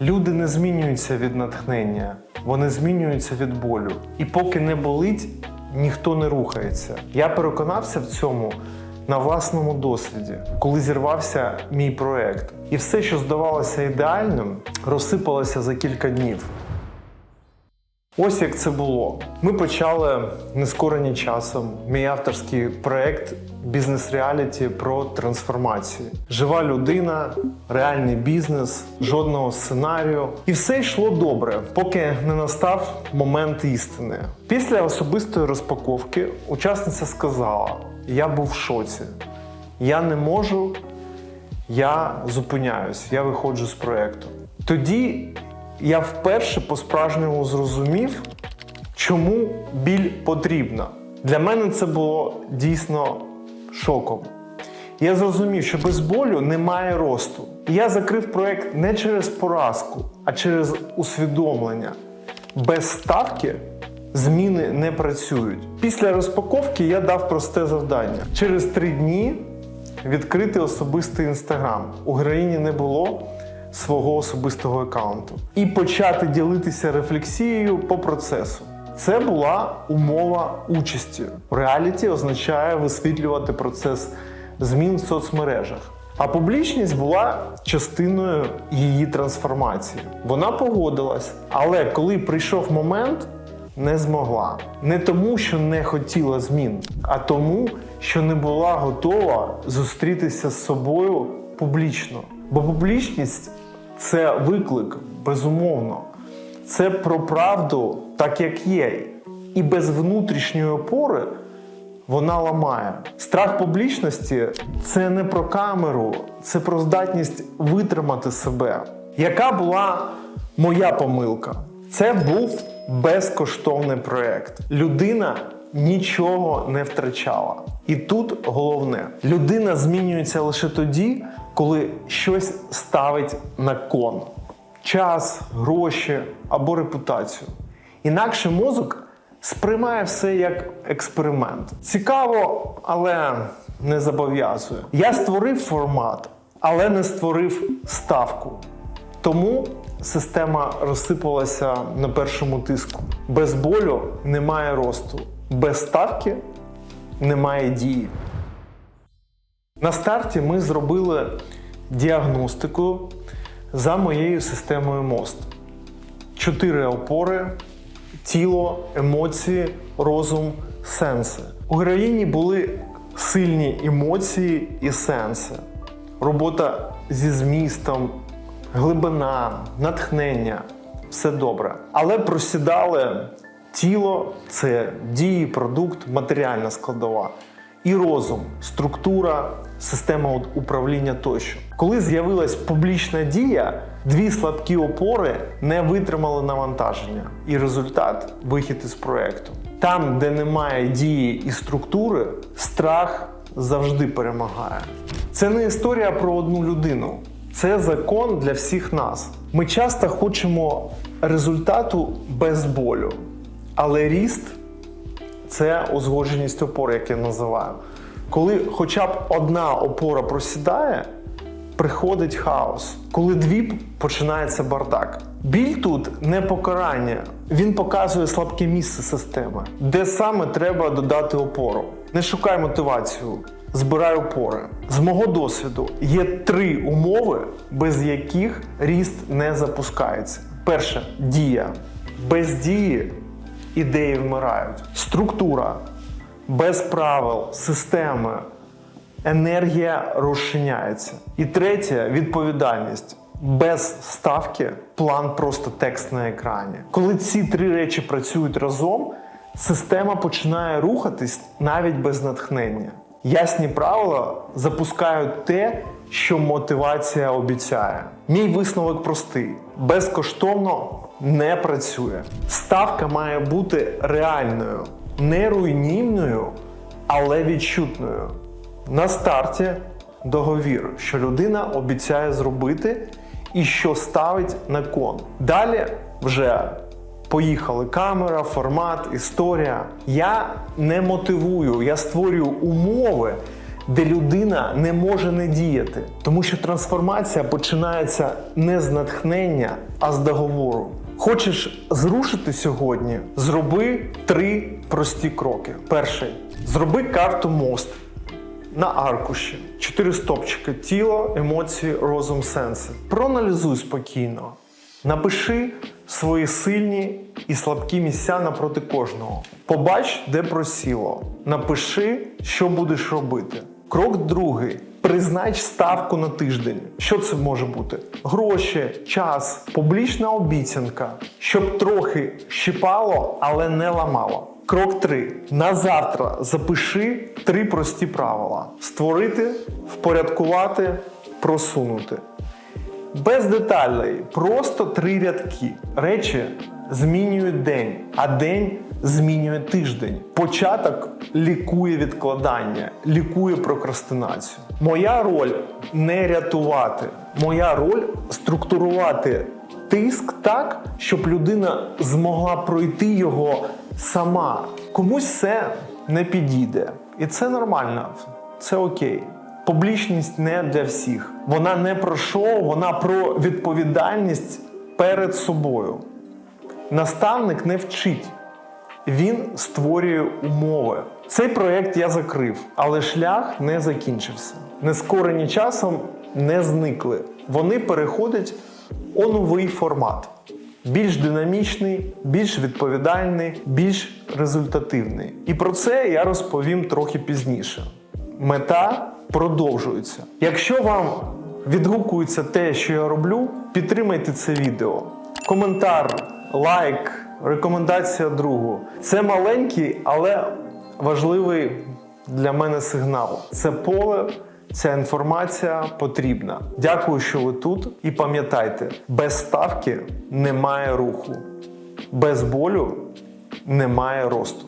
Люди не змінюються від натхнення, вони змінюються від болю. І поки не болить, ніхто не рухається. Я переконався в цьому на власному досвіді, коли зірвався мій проект. І все, що здавалося ідеальним, розсипалося за кілька днів. Ось як це було. Ми почали нескорені часом мій авторський проект бізнес-реаліті про трансформацію. Жива людина, реальний бізнес, жодного сценарію. І все йшло добре, поки не настав момент істини. Після особистої розпаковки учасниця сказала: Я був в шоці. Я не можу, я зупиняюсь, я виходжу з проекту. Тоді я вперше по-справжньому зрозумів, чому біль потрібна. Для мене це було дійсно шоком. Я зрозумів, що без болю немає росту. Я закрив проект не через поразку, а через усвідомлення. Без ставки зміни не працюють. Після розпаковки я дав просте завдання. Через три дні відкрити особистий інстаграм. У героїні не було свого особистого аккаунту. І почати ділитися рефлексією по процесу. Це була умова участі. Реаліті означає висвітлювати процес змін в соцмережах. А публічність була частиною її трансформації. Вона погодилась, але коли прийшов момент, не змогла. Не тому, що не хотіла змін, а тому, що не була готова зустрітися з собою публічно. Бо публічність це виклик, безумовно. Це про правду так, як є. І без внутрішньої опори вона ламає. Страх публічності це не про камеру, це про здатність витримати себе. Яка була моя помилка? Це був безкоштовний проект. Людина нічого не втрачала. І тут головне: людина змінюється лише тоді, коли щось ставить на кон: час, гроші або репутацію. Інакше мозок сприймає все як експеримент. Цікаво, але не зобов'язує. Я створив формат, але не створив ставку. Тому система розсипалася на першому тиску. Без болю немає росту, без ставки немає дії. На старті ми зробили діагностику за моєю системою МОСТ. Чотири опори: тіло, емоції, розум, сенси. У героїні були сильні емоції і сенси. Робота зі змістом, глибина, натхнення все добре. Але просідали тіло це дії, продукт, матеріальна складова. І розум, структура, система управління тощо. Коли з'явилась публічна дія, дві слабкі опори не витримали навантаження. І результат вихід із проекту. Там, де немає дії і структури, страх завжди перемагає. Це не історія про одну людину. Це закон для всіх нас. Ми часто хочемо результату без болю, але ріст це узгодженість опор, як я називаю. Коли хоча б одна опора просідає, приходить хаос. Коли дві починається бардак. Біль тут не покарання, він показує слабке місце системи, де саме треба додати опору. Не шукай мотивацію, збирай опори. З мого досвіду є три умови, без яких ріст не запускається. Перше дія. Без дії ідеї вмирають. Структура без правил, системи, енергія розчиняється. І третє відповідальність. Без ставки план просто текст на екрані. Коли ці три речі працюють разом, система починає рухатись навіть без натхнення. Ясні правила запускають те, що мотивація обіцяє. Мій висновок простий: безкоштовно не працює. Ставка має бути реальною, не руйнівною, але відчутною. На старті договір, що людина обіцяє зробити і що ставить на кон. Далі вже поїхали камера, формат, історія. Я не мотивую, я створюю умови, де людина не може не діяти. Тому що трансформація починається не з натхнення, а з договору. Хочеш зрушити сьогодні? Зроби три прості кроки. Перший зроби карту мост на аркуші. Чотири стопчики: тіло, емоції, розум, сенси. Проаналізуй спокійно. Напиши свої сильні і слабкі місця напроти кожного. Побач, де просіло. Напиши, що будеш робити. Крок другий. Признач ставку на тиждень. Що це може бути? Гроші, час, публічна обіцянка, щоб трохи щипало, але не ламало. Крок 3. На завтра запиши три прості правила: створити, впорядкувати, просунути. Без деталей, просто три рядки. Речі змінюють день, а день змінює тиждень. Початок лікує відкладання, лікує прокрастинацію. Моя роль не рятувати. Моя роль структурувати тиск так, щоб людина змогла пройти його сама. Комусь це не підійде. І це нормально, це окей. Публічність не для всіх. Вона не про шоу, вона про відповідальність перед собою. Наставник не вчить, він створює умови. Цей проєкт я закрив, але шлях не закінчився. Нескорені часом не зникли. Вони переходять у новий формат. Більш динамічний, більш відповідальний, більш результативний. І про це я розповім трохи пізніше. Мета продовжується. Якщо вам відгукується те, що я роблю, підтримайте це відео. Коментар, лайк, рекомендація другу. Це маленький, але важливий для мене сигнал. Це поле, ця інформація потрібна. Дякую, що ви тут. І пам'ятайте, без ставки немає руху, без болю немає росту.